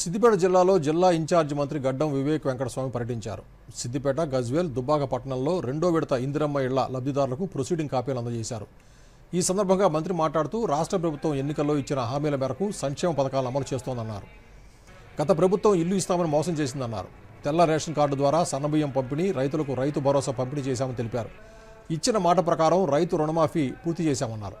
సిద్దిపేట జిల్లాలో జిల్లా ఇన్ఛార్జ్ మంత్రి గడ్డం వివేక్ వెంకటస్వామి పర్యటించారు. సిద్దిపేట గజ్వేల్ దుబ్బాక పట్టణంలో రెండో విడత ఇందిరమ్మ ఇళ్ళ లబ్ధిదారులకు ప్రొసీడింగ్ కాపీలు అందజేశారు. ఈ సందర్భంగా మంత్రి మాట్లాడుతూ రాష్ట్ర ప్రభుత్వం ఎన్నికల్లో ఇచ్చిన హామీల మేరకు సంక్షేమ పథకాలను అమలు చేస్తోందన్నారు. గత ప్రభుత్వం ఇల్లు ఇస్తామని మోసం చేసిందన్నారు. తెల్ల రేషన్ కార్డు ద్వారా సన్నబియ్యం పంపిణీ రైతులకు రైతు భరోసా పంపిణీ చేశామని తెలిపారు. ఇచ్చిన మాట ప్రకారం రైతు రుణమాఫీ పూర్తి చేశామన్నారు.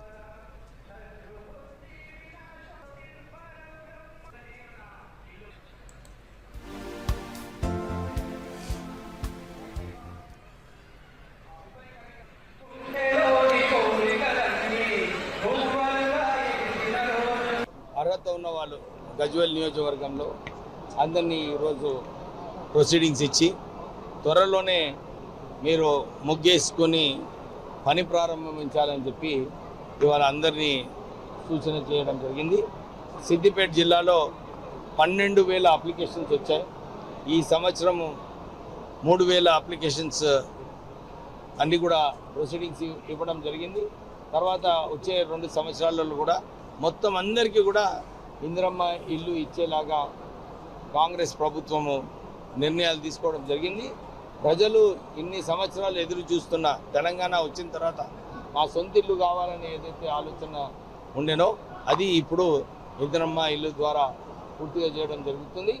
అర్హత ఉన్న వాళ్ళు గజ్వేల్ నియోజకవర్గంలో అందరినీ ఈరోజు ప్రొసీడింగ్స్ ఇచ్చి త్వరలోనే మీరు ముగ్గేసుకొని పని ప్రారంభించాలని చెప్పి ఇవాళ అందరినీ సూచన చేయడం జరిగింది. సిద్దిపేట జిల్లాలో పన్నెండు వేల అప్లికేషన్స్ వచ్చాయి. ఈ సంవత్సరం మూడు వేల అప్లికేషన్స్ అన్నీ కూడా ప్రొసీడింగ్స్ ఇవ్వడం జరిగింది. తర్వాత వచ్చే రెండు సంవత్సరాలలో కూడా మొత్తం అందరికీ కూడా ఇందిరమ్మ ఇల్లు ఇచ్చేలాగా కాంగ్రెస్ ప్రభుత్వము నిర్ణయాలు తీసుకోవడం జరిగింది. ప్రజలు ఇన్ని సంవత్సరాలు ఎదురు చూస్తున్న తెలంగాణ వచ్చిన తర్వాత మా సొంత ఇల్లు కావాలని ఏదైతే ఆలోచన ఉండేనో అది ఇప్పుడు ఇందిరమ్మ ఇల్లు ద్వారా పూర్తిగా చేయడం జరుగుతుంది.